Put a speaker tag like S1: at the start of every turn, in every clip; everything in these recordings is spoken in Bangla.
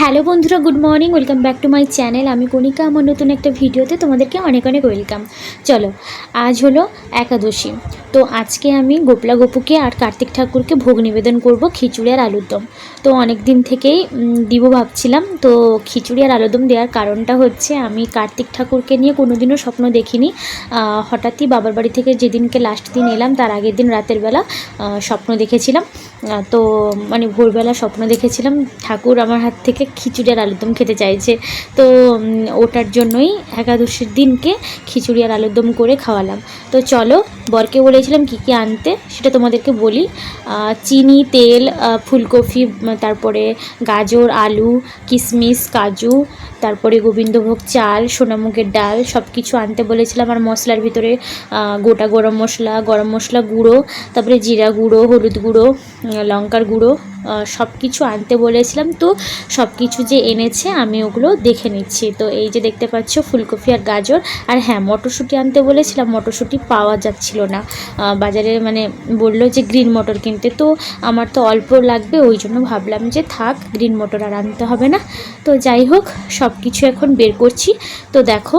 S1: হ্যালো বন্ধুরা, good morning, welcome back to my channel. আমি কণিকা, আমার নতুন একটা ভিডিওতে তোমাদেরকে অনেক অনেক ওয়েলকাম। চলো, আজ হলো একাদশী। তো আজকে আমি গোপলা গোপুকে আর কার্তিক ঠাকুরকে ভোগ নিবেদন করব খিচুড়ি আর আলুর দম। তো অনেক দিন থেকেই দিব ভাবছিলাম, তো খিচুড়ি আর আলুর দম দেওয়ার কারণটা হচ্ছে আমি কার্তিক ঠাকুরকে নিয়ে কোনোদিনও স্বপ্ন দেখিনি। হঠাৎই বাবার বাড়ি থেকে যেদিনকে লাস্ট দিন এলাম, তার আগের দিন রাতের বেলা স্বপ্ন দেখেছিলাম। তো মানে ভোরবেলা স্বপ্ন দেখেছিলাম, ঠাকুর আমার হাত থেকে খিচুড়ি আর আলুর দম খেতে চাইছে। তো ওটার জন্যই একাদশীর দিনকে খিচুড়ি আর আলুর দম করে খাওয়ালাম। তো চলো বরকে বলেছিলাম কি কি আনতে, সেটা তোমাদেরকে বলি। চিনি, তেল ফুলকপি তারপরে গাজর, আলু কিশমিশ কাজু, তারপরে গোবিন্দভোগ চাল, সোনামুগের ডাল সব কিছু আনতে বলেছিলাম। আর মশলার ভিতরে গোটা গরম মশলা গরম মশলা গুঁড়ো, তারপরে জিরা গুঁড়ো, হলুদ গুঁড়ো লঙ্কার গুঁড়ো সব কিছু আনতে বলেছিলাম। তো সব কিছু যে এনেছে, আমি ওগুলো দেখে নিচ্ছি। তো এই যে দেখতে পাচ্ছ, ফুলকপি আর গাজর। আর হ্যাঁ মটরশুঁটি আনতে বলেছিলাম, মটরশুঁটি পাওয়া যাচ্ছিল না। বাজারে মানে বলল যে গ্রিন মটর কিনতে। তো আমার তো অল্প লাগবে, ওই জন্য ভাবলাম যে থাক, গ্রিন মটর আর আনতে হবে না। তো যাই হোক সব কিছু এখন বের করছি। তো দেখো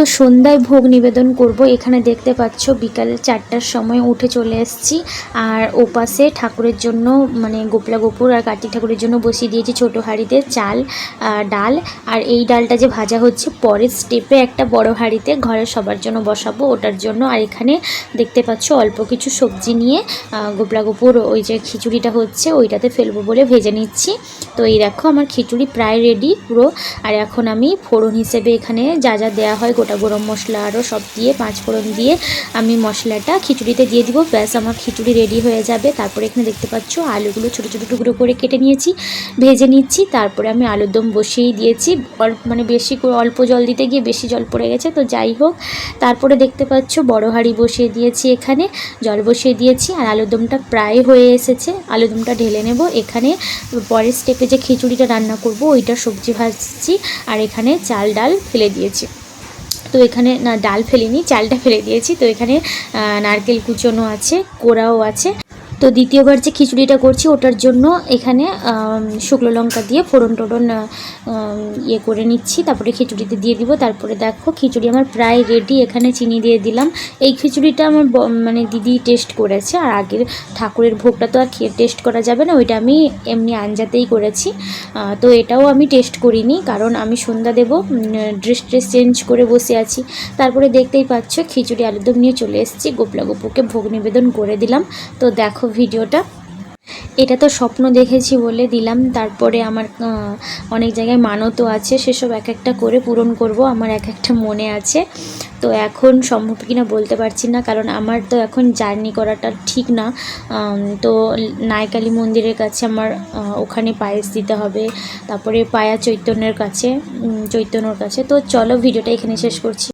S1: তো সন্ধ্যায় ভোগ নিবেদন করব। এখানে দেখতে পাচ্ছ বিকাল চারটার সময় উঠে চলে এসেছি। আর ওপাশে ঠাকুরের জন্য মানে গোপলা গোপুর আর কার্তিক ঠাকুরের জন্য বসিয়ে দিয়েছি ছোটো হাঁড়িতে চাল ডাল। আর এই ডালটা যে ভাজা হচ্ছে, পরের স্টেপে একটা বড় হাঁড়িতে ঘরে সবার জন্য বসাবো ওটার জন্য। আর এখানে দেখতে পাচ্ছ অল্প কিছু সবজি নিয়ে গোপলা গোপুর ওই যে খিচুড়িটা হচ্ছে ওইটাতে ফেলব বলে ভেজে নিচ্ছি। তো এই দেখো আমার খিচুড়ি প্রায় রেডি পুরো। আর এখন আমি ফোড়ন হিসেবে এখানে যা যা দেওয়া হয় গোটা গরম মশলা আরও সব দিয়ে পাঁচ ফোড়ন দিয়ে আমি মশলাটা খিচুড়িতে দিয়ে দিব। ব্যাস, আমার খিচুড়ি রেডি হয়ে যাবে। তারপরে এখানে দেখতে পাচ্ছ আলুগুলো ছোটো ছোটো টুকরো করে কেটে নিয়েছি, ভেজে নিচ্ছি। তারপরে আমি আলুর দম বসিয়েই দিয়েছি। অল্প মানে বেশি অল্প জল দিতে গিয়ে বেশি জল পড়ে গেছে, তো যাই হোক। তারপরে দেখতে পাচ্ছ বড় হাঁড়ি বসিয়ে দিয়েছি এখানে। জল বসিয়ে দিয়েছি আর আলুর দমটা প্রায় হয়ে এসেছে। আলুর দমটা ঢেলে নেব। এখানে পরের স্টেপে যে খিচুড়িটা রান্না করব, ওইটা সবজি ভাজছি। আর এখানে চাল, ডাল ফেলে দিয়েছি। তো এখানে না ডাল ফেলিনি, চালটা ফেলে দিয়েছি। তো এখানে নারকেল কুচনো আছে কোড়াও আছে। তো দ্বিতীয়বার যে খিচুড়িটা করছি, ওটার জন্য এখানে শুকনো লঙ্কা দিয়ে ফোড়ন টোড়ন ইয়ে করে নিচ্ছি। তারপরে খিচুড়িতে দিয়ে দিব। তারপরে দেখো, খিচুড়ি আমার প্রায় রেডি এখানে চিনি দিয়ে দিলাম। এই খিচুড়িটা আমার মানে দিদি টেস্ট করেছে। আর আগের ঠাকুরের ভোগটা তো আর টেস্ট করা যাবে না। ওইটা আমি এমনি আঞ্জাতেই করেছি। তো এটাও আমি টেস্ট করিনি। কারণ আমি সন্ধ্যা দেব ড্রেস ট্রেস চেঞ্জ করে বসে আছি। তারপরে দেখতেই পাচ্ছ, খিচুড়ি আলুদম নিয়ে চলে এসেছি। গোপলা গোপুকে ভোগ নিবেদন করে দিলাম। তো দেখো ভিডিওটা। এটা তো স্বপ্ন দেখেছি বলে দিলাম। তারপরে আমার অনেক জায়গায় মানতও আছে। সেসব এক একটা করে পূরণ করব, আমার এক একটা মনে আছে। তো এখন সম্ভব কিনা বলতে পারছি না, কারণ আমার তো এখন জার্নি করাটা ঠিক না। তো নায়কালী মন্দিরের কাছে আমার ওখানে পায়েস দিতে হবে। তারপরে পায়া চৈতন্যের কাছে চৈতন্যর কাছে। তো চলো ভিডিওটা এখানে শেষ করছি।